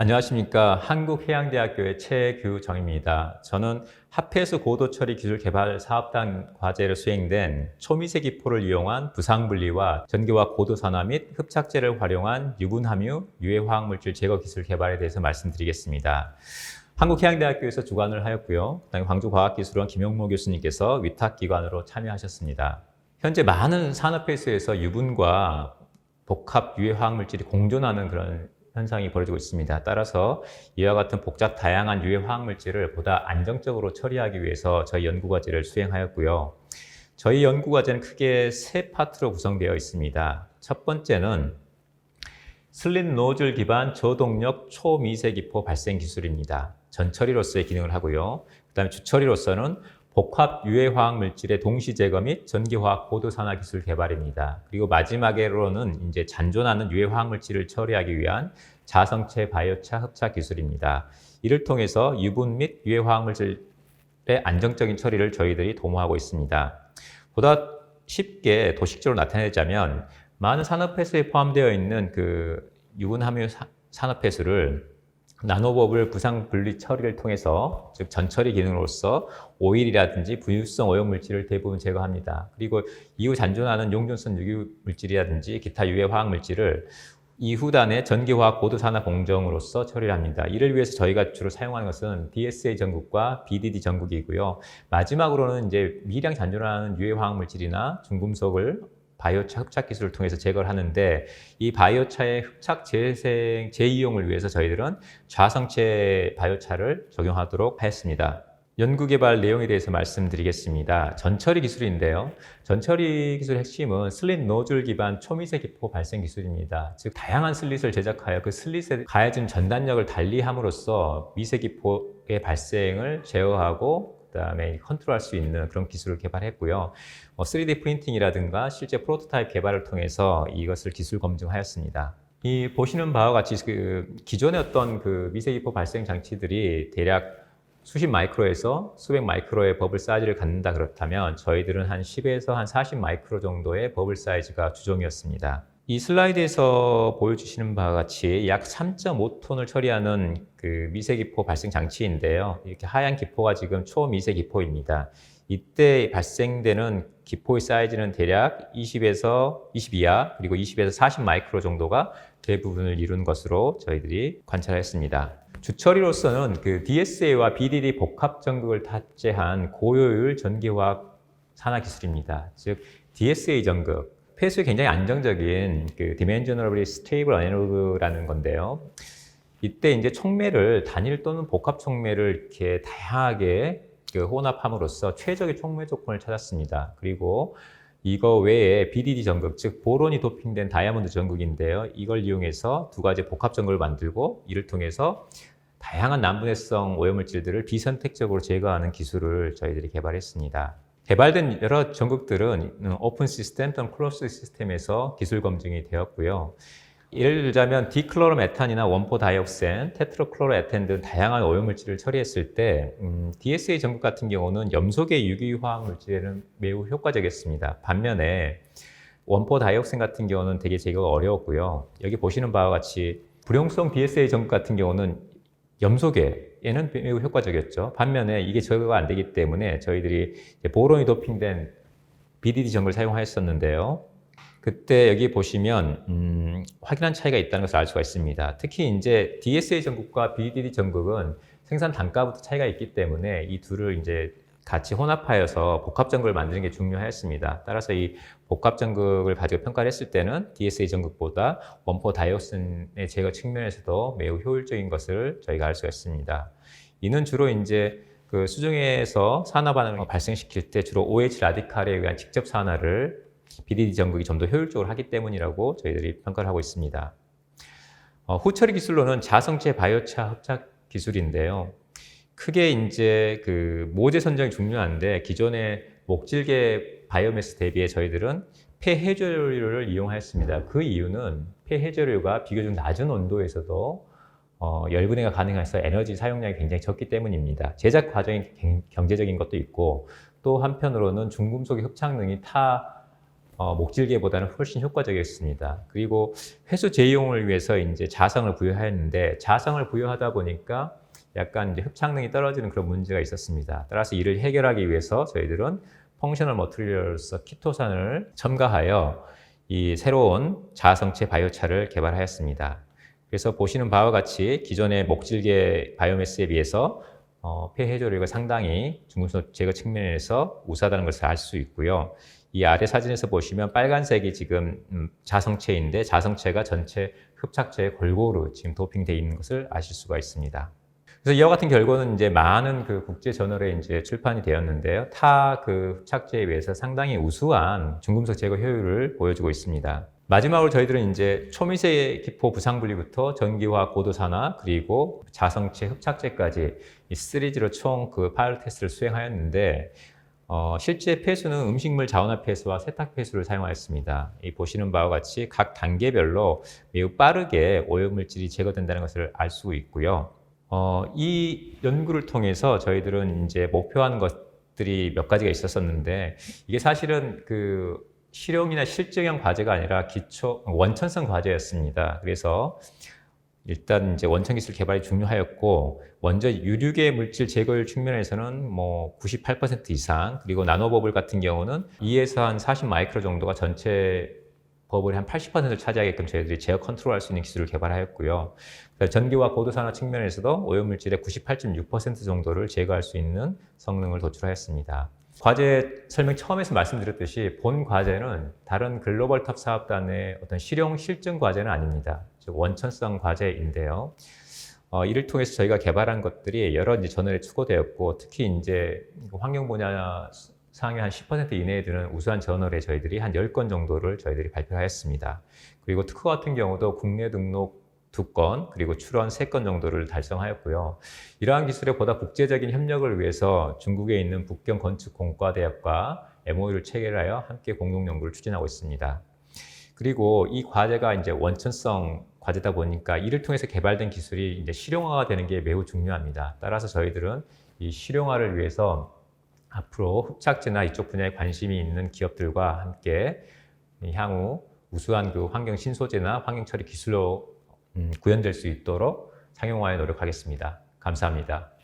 안녕하십니까. 한국해양대학교의 최규정입니다. 저는 합해수 고도처리 기술 개발 사업단 과제로 수행된 초미세 기포를 이용한 부상분리와 전기화 고도산화 및 흡착제를 활용한 유분함유 유해화학물질 제거 기술 개발에 대해서 말씀드리겠습니다. 한국해양대학교에서 주관을 하였고요. 그다음에 광주과학기술원 김용모 교수님께서 위탁기관으로 참여하셨습니다. 현재 많은 산업회사에서 유분과 복합 유해화학물질이 공존하는 그런 현상이 벌어지고 있습니다. 따라서 이와 같은 복잡 다양한 유해 화학 물질을 보다 안정적으로 처리하기 위해서 저희 연구 과제를 수행하였고요. 저희 연구 과제는 크게 세 파트로 구성되어 있습니다. 첫 번째는 슬린 노즐 기반 저동력 초미세 기포 발생 기술입니다. 전처리로서의 기능을 하고요. 그다음에 주처리로서는 복합 유해 화학 물질의 동시 제거 및 전기화학 고도 산화 기술 개발입니다. 그리고 마지막으로는 이제 잔존하는 유해 화학 물질을 처리하기 위한 자성체 바이오차 흡착 기술입니다. 이를 통해서 유분 및 유해 화학 물질의 안정적인 처리를 저희들이 도모하고 있습니다. 보다 쉽게 도식적으로 나타내자면 많은 산업폐수에 포함되어 있는 그 유분 함유 산업폐수를 나노버블 부상 분리 처리를 통해서 즉 전처리 기능으로서 오일이라든지 부유성 오염 물질을 대부분 제거합니다. 그리고 이후 잔존하는 용존성 유기 물질이라든지 기타 유해 화학 물질을 이후단의 전기화학 고도산화 공정으로서 처리를 합니다. 이를 위해서 저희가 주로 사용하는 것은 DSA 전국과 BDD 전국이고요. 마지막으로는 이제 미량 잔존하는 유해 화학 물질이나 중금속을 바이오차 흡착 기술을 통해서 제거를 하는데 이 바이오차의 흡착 재생 재이용을 위해서 저희들은 좌성체 바이오차를 적용하도록 하였습니다. 연구개발 내용에 대해서 말씀드리겠습니다. 전처리 기술인데요. 전처리 기술의 핵심은 슬릿 노즐 기반 초미세 기포 발생 기술입니다. 즉 다양한 슬릿을 제작하여 그 슬릿에 가해진 전단력을 달리함으로써 미세 기포의 발생을 제어하고 그다음에 컨트롤할 수 있는 그런 기술을 개발했고요. 뭐 3D 프린팅이라든가 실제 프로토타입 개발을 통해서 이것을 기술 검증하였습니다. 이 보시는 바와 같이 그 기존의 어떤 그 미세기포 발생 장치들이 대략 수십 마이크로에서 수백 마이크로의 버블 사이즈를 갖는다 그렇다면 저희들은 한 10에서 한 40 마이크로 정도의 버블 사이즈가 주종이었습니다. 이 슬라이드에서 보여주시는 바와 같이 약 3.5톤을 처리하는 그 미세기포 발생 장치인데요. 이렇게 하얀 기포가 지금 초미세 기포입니다. 이때 발생되는 기포의 사이즈는 대략 20에서 22야 그리고 20에서 40 마이크로 정도가 대부분을 이룬 것으로 저희들이 관찰했습니다. 주처리로서는 그 DSA와 BDD 복합 전극을 탑재한 고효율 전기화학 산화 기술입니다. 즉 DSA 전극, 폐수에 굉장히 안정적인 그 Dimensionally Stable Anode라는 건데요. 이때 이제 촉매를 단일 또는 복합 촉매를 이렇게 다양하게 그 혼합함으로써 최적의 촉매 조건을 찾았습니다. 그리고 이거 외에 BDD 전극, 즉 보론이 도핑된 다이아몬드 전극인데요. 이걸 이용해서 두 가지 복합 전극을 만들고 이를 통해서 다양한 난분해성 오염물질들을 비선택적으로 제거하는 기술을 저희들이 개발했습니다. 개발된 여러 전극들은 오픈 시스템 또는 클로스 시스템에서 기술 검증이 되었고요. 예를 들자면 디클로로메탄이나 원포 다이옥센, 테트로클로로에텐 등 다양한 오염물질을 처리했을 때 음, DSA 전극 같은 경우는 염소계 유기화학 물질에는 매우 효과적이었습니다. 반면에 원포 다이옥센 같은 경우는 되게 제거가 어려웠고요. 여기 보시는 바와 같이 불용성 DSA 전극 같은 경우는 염소계 에는 매우 효과적이었죠. 반면에 이게 제거가 안 되기 때문에 저희들이 보론이 도핑된 BDD 전극을 사용하였었는데요. 그때 여기 보시면 음, 확연한 차이가 있다는 것을 알 수가 있습니다. 특히 이제 DSA 전극과 BDD 전극은 생산 단가부터 차이가 있기 때문에 이 둘을 이제 같이 혼합하여서 복합 전극을 만드는 게 중요하였습니다. 따라서 이 복합 전극을 가지고 평가를 했을 때는 DSA 전극보다 원포 다이오신의 제거 측면에서도 매우 효율적인 것을 저희가 알 수가 있습니다. 이는 주로 이제 그 수중에서 산화 반응을 발생시킬 때 주로 OH 라디칼에 의한 직접 산화를 BDD 전극이 좀 더 효율적으로 하기 때문이라고 저희들이 평가를 하고 있습니다. 어, 후처리 기술로는 자성체 바이오차 흡착 기술인데요. 크게 이제 그 모재 선정이 중요한데 기존의 목질계 바이오매스 대비해 저희들은 폐해조류를 이용하였습니다. 그 이유는 폐해조류가 비교적 낮은 온도에서도 어, 열분해가 가능해서 에너지 사용량이 굉장히 적기 때문입니다. 제작 과정이 경제적인 것도 있고 또 한편으로는 중금속의 흡착능이 타 어, 목질개보다는 훨씬 효과적이었습니다. 그리고 회수 재이용을 위해서 이제 자성을 부여하였는데 자성을 부여하다 보니까 약간 이제 흡착능이 떨어지는 그런 문제가 있었습니다. 따라서 이를 해결하기 위해서 저희들은 펑셔널 머트리얼로서 키토산을 첨가하여 이 새로운 자성체 바이오차를 개발하였습니다. 그래서 보시는 바와 같이 기존의 목질개 바이오매스에 비해서 어, 폐해조류가 상당히 중금속 제거 측면에서 우수하다는 것을 알 수 있고요. 이 아래 사진에서 보시면 빨간색이 지금 음, 자성체인데 자성체가 전체 흡착제에 골고루 지금 도핑되어 있는 것을 아실 수가 있습니다. 그래서 이와 같은 결과는 이제 많은 그 국제 저널에 이제 출판이 되었는데요. 타그 흡착제에 비해서 상당히 우수한 중금속 제거 효율을 보여주고 있습니다. 마지막으로 저희들은 이제 초미세 기포 부상 분리부터 전기화 고도산화 그리고 자성체 흡착제까지 이 시리즈로 총 그 파일럿 테스트를 수행하였는데 어, 실제 폐수는 음식물 자원화 폐수와 세탁 폐수를 사용하였습니다. 이 보시는 바와 같이 각 단계별로 매우 빠르게 오염물질이 제거된다는 것을 알 수 있고요. 어, 이 연구를 통해서 저희들은 이제 목표한 것들이 몇 가지가 있었었는데 이게 사실은 그 실용이나 실증형 과제가 아니라 기초 원천성 과제였습니다. 그래서 일단 이제 원천 기술 개발이 중요하였고 먼저 유류계 물질 제거율 측면에서는 뭐 98% 이상 그리고 나노버블 같은 경우는 2에서 한 40 마이크로 정도가 전체 버블의 한 80%를 차지하게끔 저희들이 제어 컨트롤할 수 있는 기술을 개발하였고요. 전기와 고도산화 측면에서도 오염물질의 98.6% 정도를 제거할 수 있는 성능을 도출하였습니다. 과제 설명 처음에서 말씀드렸듯이 본 과제는 다른 글로벌 탑 사업단의 어떤 실용 실증 과제는 아닙니다. 즉 원천성 과제인데요. 어, 이를 통해서 저희가 개발한 것들이 여러 이제 저널에 추고되었고 특히 이제 환경 분야 상위 한 10% 이내에 드는 우수한 저널에 저희들이 한 10건 정도를 저희들이 발표하였습니다. 그리고 특허 같은 경우도 국내 등록 두 건, 그리고 출원 세건 정도를 달성하였고요. 이러한 기술에 보다 국제적인 협력을 위해서 중국에 있는 북경 건축공과대학과 MOU를 체결하여 함께 공동 연구를 추진하고 있습니다. 그리고 이 과제가 이제 원천성 과제다 보니까 이를 통해서 개발된 기술이 이제 실용화가 되는 게 매우 중요합니다. 따라서 저희들은 이 실용화를 위해서 앞으로 흡착제나 이쪽 분야에 관심이 있는 기업들과 함께 향후 우수한 그 환경 신소재나 환경 처리 기술로 음, 구현될 수 있도록 상용화에 노력하겠습니다. 감사합니다.